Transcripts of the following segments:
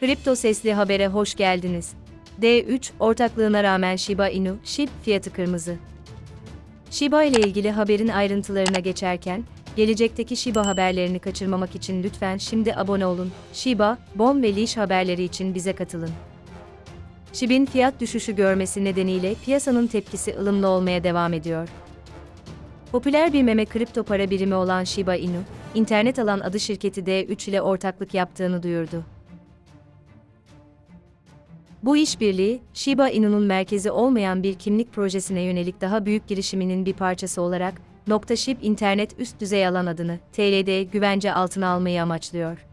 Kripto Sesli Haber'e hoş geldiniz. D3, ortaklığına rağmen Shiba Inu, SHIB fiyatı kırmızı. Shiba ile ilgili haberin ayrıntılarına geçerken, gelecekteki Shiba haberlerini kaçırmamak için lütfen şimdi abone olun. Shiba, BOM ve Leash haberleri için bize katılın. SHIB'in fiyat düşüşü görmesi nedeniyle piyasanın tepkisi ılımlı olmaya devam ediyor. Popüler bir meme kripto para birimi olan Shiba Inu, internet alan adı şirketi D3 ile ortaklık yaptığını duyurdu. Bu işbirliği, Shiba Inu'nun merkezi olmayan bir kimlik projesine yönelik daha büyük girişiminin bir parçası olarak, Shib internet üst düzey alan adını, TL'de güvence altına almayı amaçlıyor.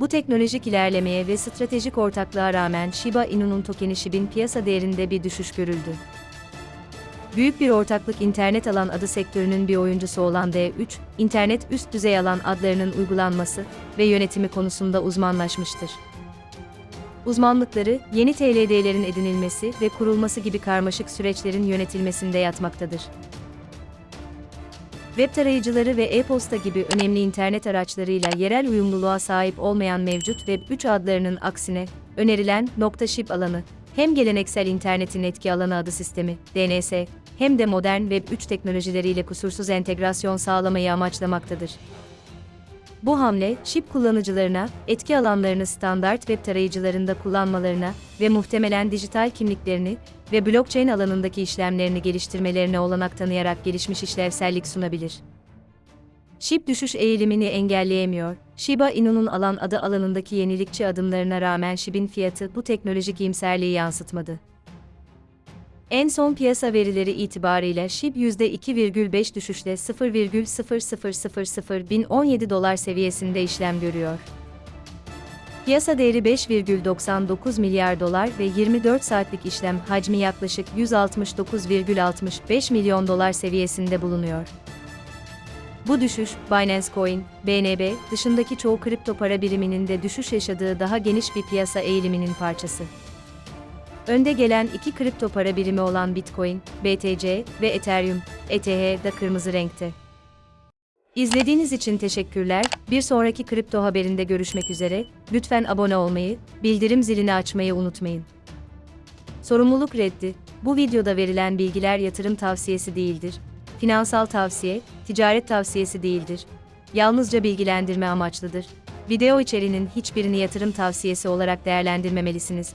Bu teknolojik ilerlemeye ve stratejik ortaklığa rağmen Shiba Inu'nun tokeni Shib'in piyasa değerinde bir düşüş görüldü. Büyük bir ortaklık internet alan adı sektörünün bir oyuncusu olan D3, internet üst düzey alan adlarının uygulanması ve yönetimi konusunda uzmanlaşmıştır. Uzmanlıkları, yeni TLD'lerin edinilmesi ve kurulması gibi karmaşık süreçlerin yönetilmesinde yatmaktadır. Web tarayıcıları ve e-posta gibi önemli internet araçlarıyla yerel uyumluluğa sahip olmayan mevcut Web3 adlarının aksine, önerilen .ship alanı, hem geleneksel internetin etki alanı adı sistemi, DNS, hem de modern Web3 teknolojileriyle kusursuz entegrasyon sağlamayı amaçlamaktadır. Bu hamle, şip kullanıcılarına, etki alanlarını standart web tarayıcılarında kullanmalarına ve muhtemelen dijital kimliklerini ve blockchain alanındaki işlemlerini geliştirmelerine olanak tanıyarak gelişmiş işlevsellik sunabilir. SHIB düşüş eğilimini engelleyemiyor. Shiba Inu'nun alan adı alanındaki yenilikçi adımlarına rağmen SHIB'in fiyatı bu teknolojik iyimserliği yansıtmadı. En son piyasa verileri itibarıyla SHIB %2,5 düşüşle 0,00001017 dolar seviyesinde işlem görüyor. Piyasa değeri 5,99 milyar dolar ve 24 saatlik işlem hacmi yaklaşık 169,65 milyon dolar seviyesinde bulunuyor. Bu düşüş, Binance Coin, BNB, dışındaki çoğu kripto para biriminin de düşüş yaşadığı daha geniş bir piyasa eğiliminin parçası. Önde gelen iki kripto para birimi olan Bitcoin, BTC ve Ethereum, ETH da kırmızı renkte. İzlediğiniz için teşekkürler. Bir sonraki kripto haberinde görüşmek üzere. Lütfen abone olmayı, bildirim zilini açmayı unutmayın. Sorumluluk reddi. Bu videoda verilen bilgiler yatırım tavsiyesi değildir. Finansal tavsiye, ticaret tavsiyesi değildir. Yalnızca bilgilendirme amaçlıdır. Video içeriğinin hiçbirini yatırım tavsiyesi olarak değerlendirmemelisiniz.